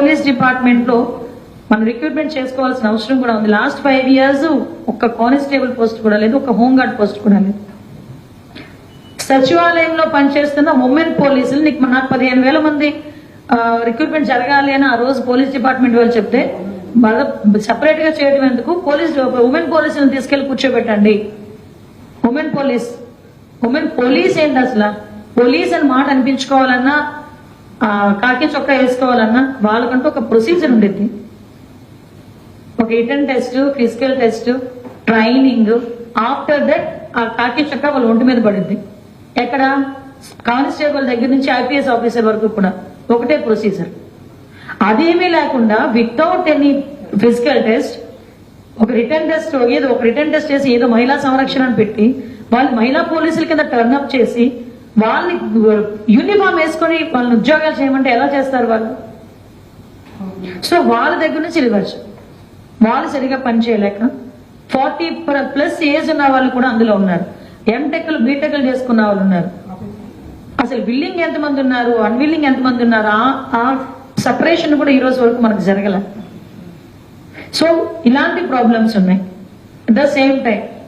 Police డిపార్ట్మెంట్లో మనం recruitment చేసుకోవాల్సిన అవసరం కూడా ఉంది. లాస్ట్ ఫైవ్ ఇయర్స్ ఒక్క కానిస్టేబుల్ పోస్ట్ కూడా లేదు ఒక హోంగార్డ్ పోస్ట్ కూడా లేదు. సచివాలయంలో పనిచేస్తున్న ఉమెన్ పోలీసులు నీకు నాకు పదిహేను వేల మంది రిక్రూట్మెంట్ జరగాలి అని ఆ రోజు పోలీస్ డిపార్ట్మెంట్ వాళ్ళు చెప్తే సపరేట్గా చేయడం ఎందుకు? పోలీస్ ఉమెన్ పోలీసులను తీసుకెళ్ళి కూర్చోబెట్టండి. ఉమెన్ పోలీస్ ఉమెన్ పోలీస్ ఏంటి అసలు? పోలీస్ అని మాట అనిపించుకోవాలన్నా కాకి చొక్కా వేసుకోవాలన్నా వాళ్ళకంటూ ఒక ప్రొసీజర్ ఉండేది ఒక written test physical test training after that ఆ కాకి చొక్కా వాళ్ళ ఒంటి మీద పడింది ఎక్కడ? కానిస్టేబుల్ దగ్గర నుంచి ఐపీఎస్ ఆఫీసర్ వరకు కూడా ఒకటే ప్రొసీజర్ అదేమీ లేకుండా వితౌట్ ఎనీ ఫిజికల్ టెస్ట్ ఒక రిటర్న్ టెస్ట్ ఏదో ఒక రిటర్న్ టెస్ట్ చేసి ఏదో మహిళా సంరక్షణ అని పెట్టి వాళ్ళు మహిళా పోలీసుల కింద టర్న్ అప్ చేసి వాళ్ళని యూనిఫామ్ వేసుకొని వాళ్ళని ఉద్యోగాలు చేయమంటే ఎలా చేస్తారు వాళ్ళు? సో వాళ్ళ దగ్గర నుంచి రివర్స్ వాళ్ళు సరిగా పని చేయలేక ఫార్టీ ప్లస్ ఏజ్ ఉన్న వాళ్ళు కూడా అందులో ఉన్నారు. ఎంటెక్లు బీటెక్లు చేసుకున్న వాళ్ళు ఉన్నారు. అసలు విల్లింగ్ ఎంతమంది ఉన్నారు? అన్విల్లింగ్ ఎంతమంది ఉన్నారు? ఆ- సపరేషన్ కూడా ఈ రోజు వరకు మనకు జరగల. సో ఇలాంటి ప్రాబ్లమ్స్ ఉన్నాయి. The same time